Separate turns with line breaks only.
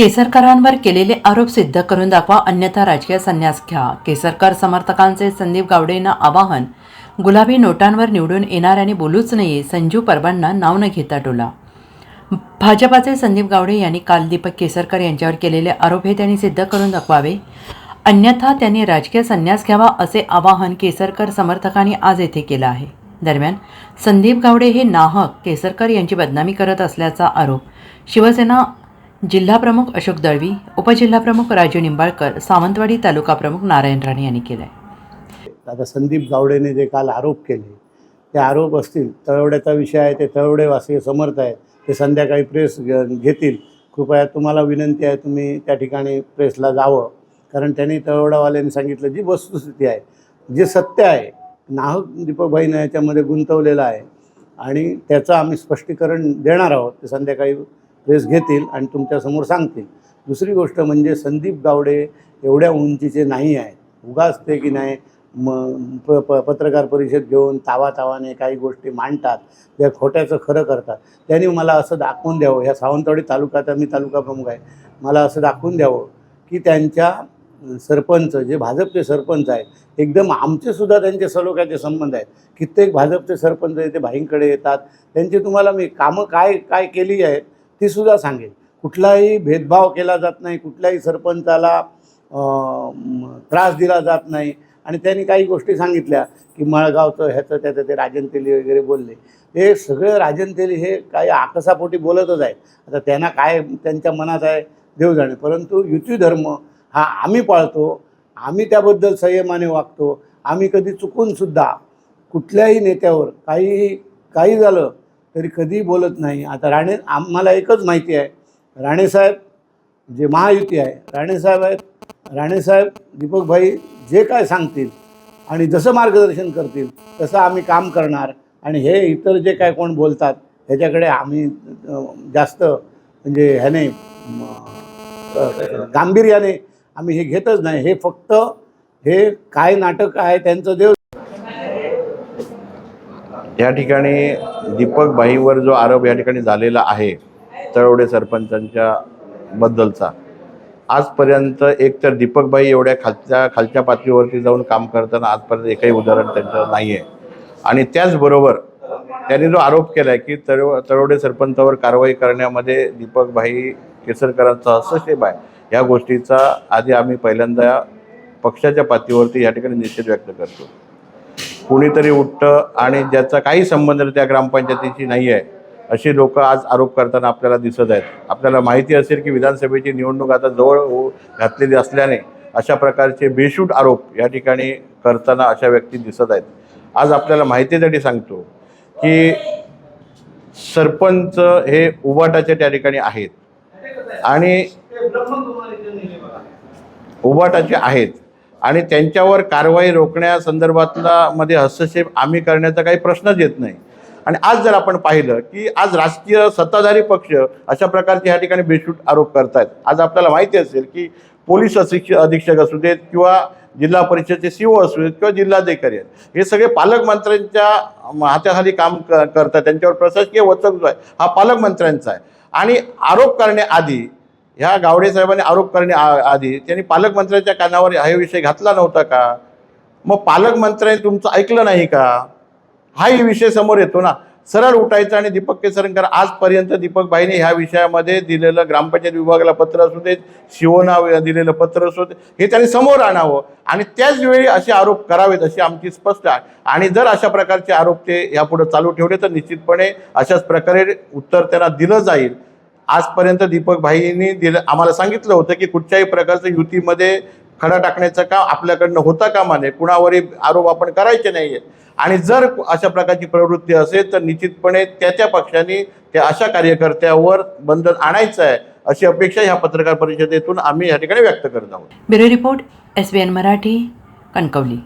केसरकरांवर केलेले आरोप सिद्ध करून दाखवा अन्यथा राजकीय संन्यास घ्या. केसरकर समर्थकांचे संदीप गावडेंना आवाहन गुलाबी नोटांवर निवडून येणाऱ्याने बोलूच नये संजू परबांना नाव न घेता टोला. भाजपाचे संदीप गावडे यांनी काल दीपक केसरकर यांच्यावर केलेले आरोप हे त्यांनी सिद्ध करून दाखवावे. अन्यथा त्यांनी राजकीय संन्यास घ्यावा असे आवाहन केसरकर समर्थकांनी आज येथे केलं आहे. दरम्यान संदीप गावडे हे नाहक केसरकर यांची बदनामी करत असल्याचा आरोप शिवसेना जिल्हाप्रमुख अशोक दळवी उपजिल्हाप्रमुख राजू निंबाळकर सावंतवाडी तालुका प्रमुख नारायण राणे यांनी केलं आहे
आता संदीप गावडेने जे काल आरोप केले ते आरोप असतील तळवड्याचा विषय आहे ते तळवडेवासी समर्थ आहेत ते संध्याकाळी प्रेस घेतील. कृपया तुम्हाला विनंती आहे तुम्ही त्या ठिकाणी प्रेसला जावं. कारण त्यांनी तळवडावाल्यांनी सांगितलं जी वस्तुस्थिती आहे जे सत्य आहे नाहक दीपकभाईनं याच्यामध्ये गुंतवलेलं आहे आणि त्याचं आम्ही स्पष्टीकरण देणार आहोत ते संध्याकाळी प्रेस घेतील आणि तुमच्यासमोर सांगतील. दुसरी गोष्ट म्हणजे संदीप गावडे एवढ्या उंचीचे नाही आहेत. उगाच ते की नाही म प प पत्रकार परिषद घेऊन तावा तावाने काही गोष्टी मांडतात त्या खोट्याचं खरं करतात. त्यांनी मला असं दाखवून द्यावं. ह्या सावंतवाडी तालुक्यात मी तालुका प्रमुख आहे. मला असं दाखवून द्यावं की त्यांच्या सरपंच जे भाजपचे सरपंच आहेत एकदम आमचेसुद्धा त्यांचे सलोख्याचे संबंध आहेत. कित्येक भाजपचे सरपंच ते भाईंकडे येतात. त्यांची तुम्हाला मी कामं काय काय केली आहेत ती सुद्धा सांगेल. कुठलाही भेदभाव केला जात नाही कुठल्याही सरपंचाला त्रास दिला जात नाही. आणि त्यांनी काही गोष्टी सांगितल्या की मळगावचं ह्याचं त्याचं ते राजन तेली वगैरे बोलले. हे सगळे राजन तेली हे काही आकसापोटी बोलतच आहेत. आता त्यांना काय त्यांच्या मनात आहे देव जाणे परंतु युती धर्म हा आम्ही पाळतो आम्ही त्याबद्दल संयमाने वागतो आम्ही कधी चुकूनसुद्धा कुठल्याही नेत्यावर काही काही झालं तरी कधीही बोलत नाही. आता राणे आम्हाला एकच माहिती आहे. राणेसाहेब जे महायुती आहे राणेसाहेब आहेत. राणेसाहेब दीपकभाई जे काय सांगतील आणि जसं मार्गदर्शन करतील तसं आम्ही काम करणार. आणि हे इतर जे काय कोण बोलतात ह्याच्याकडे आम्ही जास्त म्हणजे ह्याने गांभीर्याने आम्ही हे घेतच नाही. हे फक्त हे काय नाटक आहे त्यांचं देव
या ठिकाणी दीपक भाईवर जो आरोप या ठिकाणी झालेला आहे तळवडे सरपंचांच्या बद्दलचा. आजपर्यंत एक तर दीपकबाई एवढ्या खालच्या खालच्या पातळीवरती जाऊन काम करताना आजपर्यंत एकही उदाहरण त्यांचं नाही आहे आणि त्याचबरोबर त्यांनी जो आरोप केला आहे की तळव तळवडे सरपंचावर कारवाई करण्यामध्ये दीपकभाई केसरकरांचा हस्तक्षेप आहे या गोष्टीचा आधी आम्ही पहिल्यांदा पक्षाच्या पातळीवरती या ठिकाणी निषेध व्यक्त करतो. कुणीतरी उठतं आणि ज्याचा काही संबंध त्या ग्रामपंचायतीशी नाही आहे अशी लोक आज आरोप करताना आपल्याला दिसत आहेत. आपल्याला माहिती असेल की विधानसभेची निवडणूक आता जवळ हो घातलेली असल्याने अशा प्रकारचे बेशूट आरोप या ठिकाणी करताना अशा व्यक्ती दिसत आहेत. आज आपल्याला माहितीसाठी सांगतो की सरपंच हे उबाटाचे त्या ठिकाणी आहेत. आणि उबाटाचे आहेत. आणि त्यांच्यावर कारवाई रोखण्यासंदर्भातला मध्ये हस्तक्षेप आम्ही करण्याचा काही प्रश्नच येत नाही. आणि आज जर आपण पाहिलं की आज राजकीय सत्ताधारी पक्ष अशा प्रकारचे ह्या ठिकाणी बेशूट आरोप करतायत. आज आपल्याला माहिती असेल की पोलीस अधीक्षक अधीक्षक असू देत किंवा जिल्हा परिषदेचे सी असू देत किंवा जिल्हाधिकारी आहेत. हे सगळे पालकमंत्र्यांच्या हाताखाली काम क- करतात. त्यांच्यावर प्रशासकीय वचक जो आहे हा पालकमंत्र्यांचा आहे. आणि आरोप करण्याआधी ह्या गावडे साहेबांनी आरोप करणे आ- आधी त्यांनी पालकमंत्र्यांच्या कानावर हा विषय घातला नव्हता का? मग पालकमंत्र्यांनी तुमचं ऐकलं नाही का? हाही विषय समोर येतो ना. सरळ उठायचं आणि दीपक केसरकर आजपर्यंत दीपक भाईने ह्या विषयामध्ये दिलेलं ग्रामपंचायत विभागाला पत्र असू देत शिवना दिलेलं पत्र असू दे हे त्यांनी समोर आणावं. आणि त्याचवेळी असे आरोप करावेत अशी आमची स्पष्ट आहे. आणि जर अशा प्रकारचे आरोप ते यापुढे चालू ठेवले तर निश्चितपणे अशाच प्रकारे उत्तर त्यांना दिलं जाईल. आजपर्यंत दीपक भाईंनी दिलं आम्हाला सांगितलं होतं की कुठच्याही प्रकारचं युतीमध्ये खडा टाकण्याचं काम आपल्याकडनं होता कामा नये कुणावरही आरोप आपण करायचे नाही आणि जर अशा प्रकारची प्रवृत्ती असेल तर निश्चितपणे त्याच्या पक्षाने त्या अशा कार्यकर्त्यावर बंधन आणायचं आहे अशी अपेक्षा ह्या पत्रकार परिषदेतून आम्ही या ठिकाणी व्यक्त करत आहोत.
Bureau report S B N Marathi Kankavli.